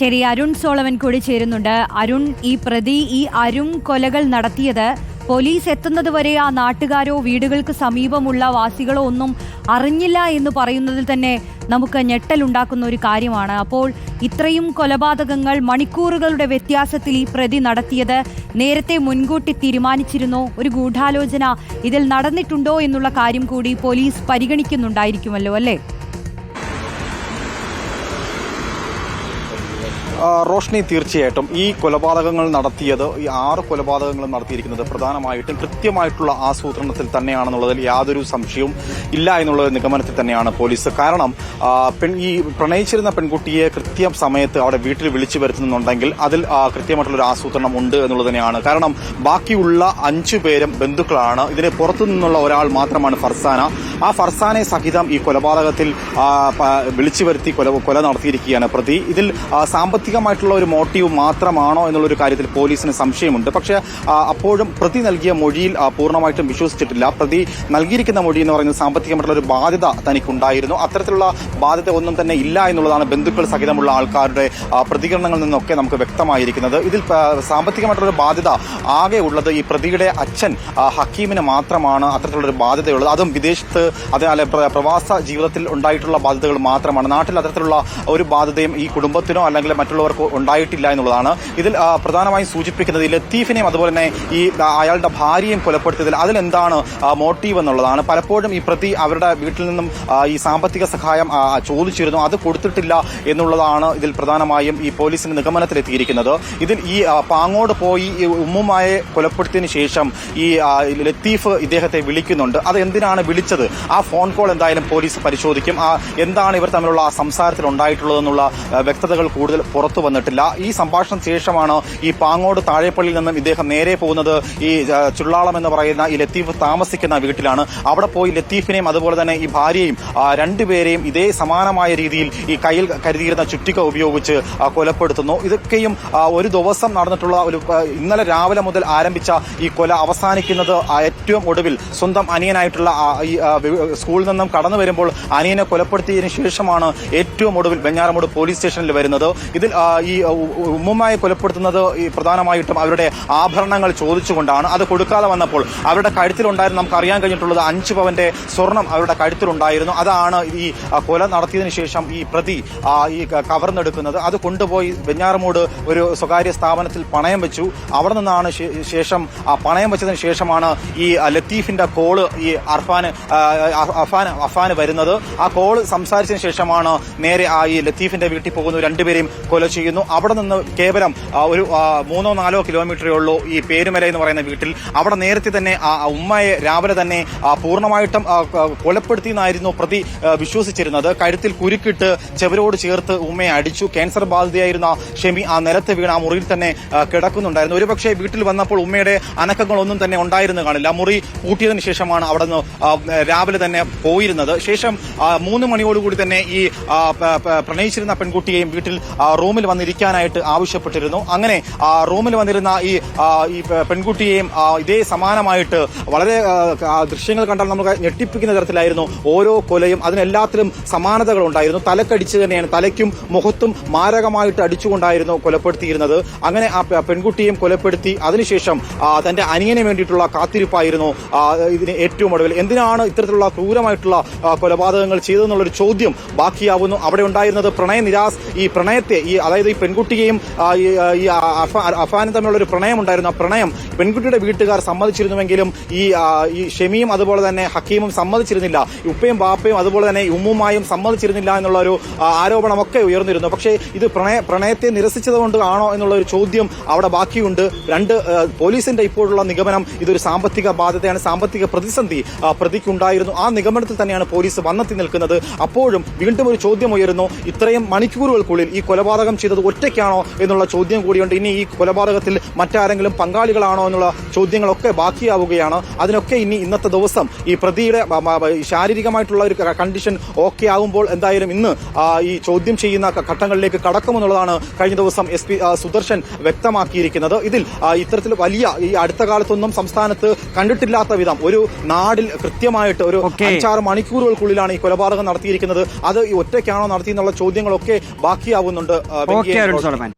ശരി അരുൺ സോളവൻ കൂടി ചേരുന്നുണ്ട്. അരുൺ ഈ പ്രതി ഈ അരുൺ കൊലകൾ നടത്തിയത് പോലീസ് എത്തുന്നതുവരെ ആ നാട്ടുകാരോ വീടുകൾക്ക് സമീപമുള്ള വാസികളോ ഒന്നും അറിഞ്ഞില്ല എന്ന് പറയുന്നതിൽ തന്നെ നമുക്ക് ഞെട്ടലുണ്ടാക്കുന്ന ഒരു കാര്യമാണ്. അപ്പോൾ ഇത്രയും കൊലപാതകങ്ങൾ മണിക്കൂറുകളുടെ വ്യത്യാസത്തിൽ ഈ പ്രതി നടത്തിയത് നേരത്തെ മുൻകൂട്ടി തീരുമാനിച്ചിരുന്നോ. ഒരു ഗൂഢാലോചന ഇതിൽ നടന്നിട്ടുണ്ടോ എന്നുള്ള കാര്യം കൂടി പോലീസ് പരിഗണിക്കുന്നുണ്ടായിരിക്കുമല്ലോ അല്ലേ? റോഷ്നി തീർച്ചയായിട്ടും ഈ കൊലപാതകങ്ങൾ നടത്തിയത് ഈ ആറ് കൊലപാതകങ്ങൾ നടത്തിയിരിക്കുന്നത് പ്രധാനമായിട്ടും കൃത്യമായിട്ടുള്ള ആസൂത്രണത്തിൽ തന്നെയാണെന്നുള്ളതിൽ യാതൊരു സംശയവും ഇല്ല എന്നുള്ള നിഗമനത്തിൽ തന്നെയാണ് പോലീസ്. കാരണം പെൺ ഈ പ്രണയിച്ചിരുന്ന പെൺകുട്ടിയെ കൃത്യ സമയത്ത് അവിടെ വീട്ടിൽ വിളിച്ചു വരുത്തുന്നുണ്ടെങ്കിൽ അതിൽ കൃത്യമായിട്ടുള്ള ഒരു ആസൂത്രണം ഉണ്ട് എന്നുള്ളത് തന്നെയാണ്. കാരണം ബാക്കിയുള്ള അഞ്ചു പേരും ബന്ധുക്കളാണ്. ഇതിന് പുറത്തു നിന്നുള്ള ഒരാൾ മാത്രമാണ് ഫർസാന. ആ ഫർസാനെ സഹിതം ഈ കൊലപാതകത്തിൽ വിളിച്ചു വരുത്തി കൊല കൊല നടത്തിയിരിക്കുകയാണ് പ്രതി. ഇതിൽ ആ, സാമ്പത്തികമായിട്ടുള്ള ഒരു മോട്ടീവ് മാത്രമാണോ എന്നുള്ളൊരു കാര്യത്തിൽ പോലീസിന് സംശയമുണ്ട്. പക്ഷേ അപ്പോഴും പ്രതി നൽകിയ മൊഴിയിൽ പൂർണമായിട്ടും വിശ്വസിച്ചിട്ടില്ല. പ്രതി നൽകിയിരിക്കുന്ന മൊഴി എന്ന് പറയുന്നത് സാമ്പത്തികമായിട്ടുള്ള ഒരു ബാധ്യത തനിക്കുണ്ടായിരുന്നു. അത്തരത്തിലുള്ള ബാധ്യത ഒന്നും തന്നെ ഇല്ല എന്നുള്ളതാണ് ബന്ധുക്കൾ സഹിതമുള്ള ആൾക്കാരുടെ പ്രതികരണങ്ങളിൽ നിന്നൊക്കെ നമുക്ക് വ്യക്തമായിരിക്കുന്നത്. ഇതിൽ സാമ്പത്തികമായിട്ടുള്ള ഒരു ബാധ്യത ആകെ ഉള്ളത് ഈ പ്രതിയുടെ അച്ഛൻ ഹക്കീമിന് മാത്രമാണ് അത്തരത്തിലുള്ള ഒരു ബാധ്യതയുള്ളത്. അതും വിദേശത്ത് അതിനാൽ പ്രവാസ ജീവിതത്തിൽ ഉണ്ടായിട്ടുള്ള ബാധ്യതകൾ മാത്രമാണ്. നാട്ടിൽ അത്തരത്തിലുള്ള ഒരു ബാധ്യതയും ഈ കുടുംബത്തിനോ അല്ലെങ്കിൽ മറ്റുള്ളവർക്കോ ഉണ്ടായിട്ടില്ല എന്നുള്ളതാണ്. ഇതിൽ പ്രധാനമായി സൂചിപ്പിക്കുന്നത് ഈ ലത്തീഫിനെയും അതുപോലെ തന്നെ ഈ അയാളുടെ ഭാര്യയും കൊലപ്പെടുത്തിയതിൽ അതിലെന്താണ് മോട്ടീവ് എന്നുള്ളതാണ്. പലപ്പോഴും ഈ പ്രതി അവരുടെ വീട്ടിൽ നിന്നും ഈ സാമ്പത്തിക സഹായം ചോദിച്ചിരുന്നു. അത് കൊടുത്തിട്ടില്ല എന്നുള്ളതാണ് ഇതിൽ പ്രധാനമായും ഈ പോലീസിന്റെ നിഗമനത്തിലെത്തിയിരിക്കുന്നത്. ഇതിൽ ഈ പാങ്ങോട് പോയി ഉമ്മുമായെ കൊലപ്പെടുത്തിയതിന് ശേഷം ഈ ലത്തീഫ് ഇദ്ദേഹത്തെ വിളിക്കുന്നുണ്ട്. അത് എന്തിനാണ് വിളിച്ചത്? ആ ഫോൺ കോൾ എന്തായാലും പോലീസ് പരിശോധിക്കും. ആ എന്താണ് ഇവർ തമ്മിലുള്ള സംസാരത്തിൽ ഉണ്ടായിട്ടുള്ളതെന്നുള്ള വ്യക്തതകൾ കൂടുതൽ പുറത്തു വന്നിട്ടില്ല. ഈ സംഭാഷണം ശേഷമാണ് ഈ പാങ്ങോട് താഴെപ്പള്ളിയിൽ നിന്നും ഇദ്ദേഹം നേരെ പോകുന്നത്. ഈ ചുള്ളാളം എന്ന് പറയുന്ന ഈ ലത്തീഫ് താമസിക്കുന്ന വീട്ടിലാണ്. അവിടെ പോയി ലത്തീഫിനെയും അതുപോലെ തന്നെ ഈ ഭാര്യയും രണ്ടുപേരെയും ഇതേ സമാനമായ രീതിയിൽ ഈ കയ്യിൽ കരുതിയിരുന്ന ചുറ്റിക ഉപയോഗിച്ച് കൊലപ്പെടുത്തുന്നു. ഇതൊക്കെയും ഒരു ദിവസം നടന്നിട്ടുള്ള ഒരു ഇന്നലെ രാവിലെ മുതൽ ആരംഭിച്ച ഈ കൊല അവസാനിക്കുന്നത് ഏറ്റവും ഒടുവിൽ സ്വന്തം അനിയനായിട്ടുള്ള ഈ സ്കൂളിൽ നിന്നും കടന്നു വരുമ്പോൾ അനിയനെ കൊലപ്പെടുത്തിയതിനു ശേഷമാണ് ഏറ്റവും ഒടുവിൽ വെഞ്ഞാറമൂട് പോലീസ് സ്റ്റേഷനിൽ വരുന്നത്. ഇതിൽ ഈ ഉ- ഉ- ഉമ്മുമ്മയെ കൊലപ്പെടുത്തുന്നത് ഈ പ്രധാനമായിട്ടും അവരുടെ ആഭരണങ്ങൾ ചോദിച്ചുകൊണ്ടാണ്. അത് കൊടുക്കാതെ വന്നപ്പോൾ അവരുടെ കഴുത്തിലുണ്ടായിരുന്നു നമുക്ക് അറിയാൻ കഴിഞ്ഞിട്ടുള്ളത് അഞ്ച് പവന്റെ സ്വർണം അവരുടെ കഴുത്തിലുണ്ടായിരുന്നു. അതാണ് ഈ കൊല നടത്തിയതിനു ശേഷം ഈ പ്രതി ഈ കവർന്നെടുക്കുന്നത്. അത് കൊണ്ടുപോയി വെഞ്ഞാറമൂട് ഒരു സ്വകാര്യ സ്ഥാപനത്തിൽ പണയം വെച്ചു. അവിടെ നിന്നാണ് ശേഷം പണയം വെച്ചതിന് ശേഷമാണ് ഈ ലത്തീഫിന്റെ കോൾ ഈ അർഫാന് അഫാൻ അഫാന് വരുന്നത്. ആ കോൾ സംസാരിച്ചതിന് ശേഷമാണ് നേരെ ആ ഈ ലത്തീഫിന്റെ വീട്ടിൽ പോകുന്നു. രണ്ടുപേരെയും കൊല ചെയ്യുന്നു. അവിടെ നിന്ന് കേവലം ഒരു മൂന്നോ നാലോ കിലോമീറ്ററേ ഉള്ളൂ ഈ പേരുമല എന്ന് പറയുന്ന വീട്ടിൽ. അവിടെ നേരത്തെ തന്നെ ആ ഉമ്മയെ രാവിലെ തന്നെ പൂർണമായിട്ടും കൊലപ്പെടുത്തിയെന്നായിരുന്നു പ്രതി വിശ്വസിച്ചിരുന്നത്. കഴുത്തിൽ കുരുക്കിട്ട് ചെവരോട് ചേർത്ത് ഉമ്മയെ അടിച്ചു. ക്യാൻസർ ബാധിതയായിരുന്ന ഷെമി ആ നിലത്ത് വീണ് ആ മുറിയിൽ തന്നെ കിടക്കുന്നുണ്ടായിരുന്നു. ഒരുപക്ഷെ വീട്ടിൽ വന്നപ്പോൾ ഉമ്മയുടെ അനക്കങ്ങളൊന്നും തന്നെ ഉണ്ടായിരുന്നു കാണില്ല. മുറി പൂട്ടിയതിനു ശേഷമാണ് അവിടെ നിന്ന് രാവിലെ തന്നെ പോയിരുന്നത്. ശേഷം മൂന്ന് മണിയോടുകൂടി തന്നെ ഈ പ്രണയിച്ചിരുന്ന പെൺകുട്ടിയെയും വീട്ടിൽ ആ, റൂമിൽ വന്നിരിക്കാനായിട്ട് ആവശ്യപ്പെട്ടിരുന്നു. അങ്ങനെ റൂമിൽ വന്നിരുന്ന ഈ പെൺകുട്ടിയെയും ഇതേ സമാനമായിട്ട് വളരെ ദൃശ്യങ്ങൾ കണ്ടാൽ നമുക്ക് ഞെട്ടിപ്പിക്കുന്ന തരത്തിലായിരുന്നു ഓരോ കൊലയും. അതിനെല്ലാത്തിലും സമാനതകൾ ഉണ്ടായിരുന്നു. തലക്കടിച്ച് തന്നെയാണ് തലയ്ക്കും മുഖത്തും മാരകമായിട്ട് അടിച്ചുകൊണ്ടായിരുന്നു കൊലപ്പെടുത്തിയിരുന്നത്. അങ്ങനെ ആ പെൺകുട്ടിയെയും കൊലപ്പെടുത്തി. അതിനുശേഷം തന്റെ അനിയന് വേണ്ടിയിട്ടുള്ള കാത്തിരിപ്പായിരുന്നു ഇതിന് ഏറ്റവും ഒടുവിൽ. എന്തിനാണ് ഇത്തരത്തിലുള്ള ക്രൂരമായിട്ടുള്ള കൊലപാതകങ്ങൾ ചെയ്തതെന്നുള്ളൊരു ചോദ്യം ബാക്കിയാവുന്നു. അവിടെ ഉണ്ടായിരുന്നത് പ്രണയ നിരാസ് ഈ പ്രണയത്തെ ഈ അതായത് ഈ പെൺകുട്ടിയെയും ഈ അഫാനും തമ്മിലുള്ള ഒരു പ്രണയം ഉണ്ടായിരുന്നു. ആ പ്രണയം പെൺകുട്ടിയുടെ വീട്ടുകാർ സമ്മതിച്ചിരുന്നുവെങ്കിലും ഈ ഈ ഷെമിയും അതുപോലെ തന്നെ ഹക്കീമും സമ്മതിച്ചിരുന്നില്ല. ഉപ്പയും ബാപ്പയും അതുപോലെ തന്നെ ഉമ്മുമായും സമ്മതിച്ചിരുന്നില്ല എന്നുള്ള ഒരു ആരോപണമൊക്കെ ഉയർന്നിരുന്നു. പക്ഷേ ഇത് പ്രണയ പ്രണയത്തെ നിരസിച്ചതുകൊണ്ട് ആണോ എന്നുള്ള ഒരു ചോദ്യം അവിടെ ബാക്കിയുണ്ട്. രണ്ട് പോലീസിന്റെ ഇപ്പോഴുള്ള നിഗമനം ഇതൊരു സാമ്പത്തിക ബാധ്യതയാണ്. സാമ്പത്തിക പ്രതിസന്ധി പ്രതിക്കുണ്ടായിരുന്നു. ആ നിഗമനത്തിൽ തന്നെയാണ് പോലീസ് വന്നെത്തി നിൽക്കുന്നത്. അപ്പോഴും വീണ്ടും ഒരു ചോദ്യം ഉയരുന്നു. ഇത്രയും മണിക്കൂറുകൾക്കുള്ളിൽ ഈ കൊലപാതകം ചെയ്തത് ഒറ്റയ്ക്കാണോ എന്നുള്ള ചോദ്യം കൂടിയുണ്ട്. ഇനി ഈ കൊലപാതകത്തിൽ മറ്റാരെങ്കിലും പങ്കാളികളാണോ എന്നുള്ള ചോദ്യങ്ങളൊക്കെ ബാക്കിയാവുകയാണ്. അതിനൊക്കെ ഇനി ഇന്നത്തെ ദിവസം ഈ പ്രതിയുടെ ശാരീരികമായിട്ടുള്ള ഒരു കണ്ടീഷൻ ഓക്കെ ആവുമ്പോൾ എന്തായാലും ഇന്ന് ഈ ചോദ്യം ചെയ്യുന്ന ഘട്ടങ്ങളിലേക്ക് കടക്കുമെന്നുള്ളതാണ് കഴിഞ്ഞ ദിവസം എസ് പി സുദർശൻ വ്യക്തമാക്കിയിരിക്കുന്നത്. ഇതിൽ ഇത്തരത്തിൽ വലിയ ഈ അടുത്ത കാലത്തൊന്നും സംസ്ഥാനത്ത് കണ്ടിട്ടില്ലാത്ത വിധം ഒരു നാടിൽ കൃത്യമായിട്ട് ഒരു. അഞ്ചാറ് മണിക്കൂറുകൾക്കുള്ളിലാണ് ഈ കൊലപാതകം നടത്തിയിരിക്കുന്നത്. അത് ഈ ഒറ്റയ്ക്കാണോ നടത്തിയെന്നുള്ള ചോദ്യങ്ങളൊക്കെ ബാക്കിയാവുന്നുണ്ട്